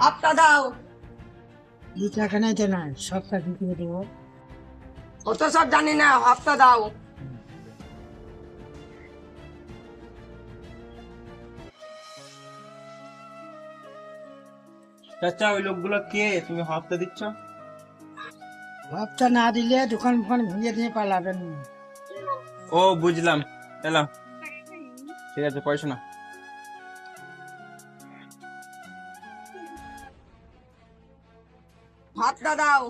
হাফটা দাও। দু টাকা নাই তো না সবটা কি করে দেবো। অত সব জানি না হাফটা দাও। চাচা ওই লোকগুলো কে? তুমি হপ্তা দিচ্ছ? ভাবটা না দিলে দোকান ফোকান ভেঙে দিয়ে পালাবেন। ও বুঝলাম। এলাম। ঠিক আছে পয়সা না হাফটা দাও।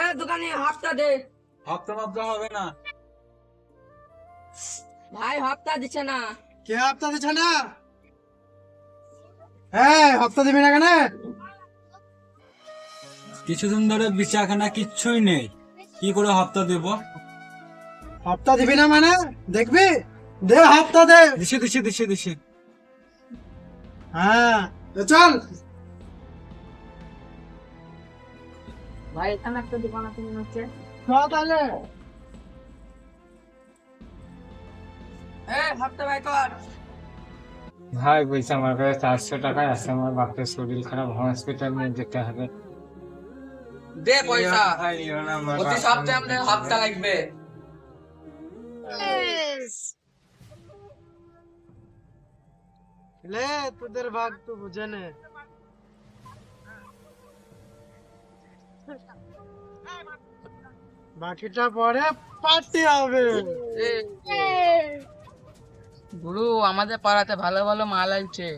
এ দোকানে হাফটা দে। হপ্তা মাপটা হবে না। ভাই হাফটা দিচ্ছে না। কে হপ্তা দিচ্ছে না? হ্যাঁ হপ্তা দিবি না কেন? কিছুদিন ধরে বিচাখানা কিচ্ছুই নেই। কি করে হপ্তা দেব? হপ্তা দিবি না মানে? দেখবি? দে হপ্তা দে। দিছে দিছে দিছে দিছে। হ্যাঁ তো চল। ভাই এখানে একটা দোকান আছে মনে হচ্ছে। চল তাহলে। ভাই কর। বলছে আমার কাছে চারশো টাকা আছে আমার বাপের শরীর খারাপ হসপিটাল নিয়ে যেতে হবে। দে পয়সা। ভাই, না, আমার প্রতি সপ্তাহে আমাদের হাফটা লাগবে। লে তোদের ভাগ তো বুঝে নে বাকিটা পরে পার্টি হবে গুরু আমাদের পাড়াতে ভালো ভালো মাল আছে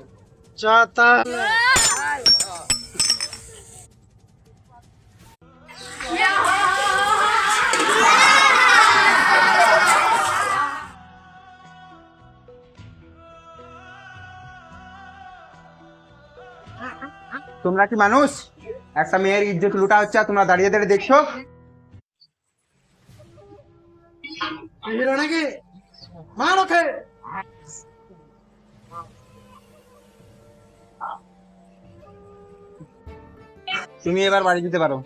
চা তাহলে তোমরা কি মানুষ? একটা মেয়ের ইজ্জত লুটা হচ্ছে তোমরা দাঁড়িয়ে দাঁড়িয়ে দেখছ? তুমি এবার বাড়ি যেতে পারো।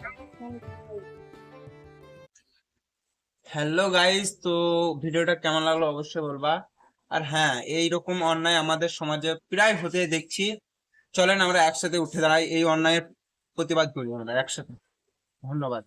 হ্যালো গাইস তো ভিডিওটা কেমন লাগল অবশ্যই বলবা। আর হ্যাঁ এই রকম অন্যায় আমাদের সমাজে প্রায় হতে দেখছি। চলেন আমরা একসাথে উঠে দাঁড়াই এই অন্যায়ের প্রতিবাদ করি আমরা একসাথে। ধন্যবাদ।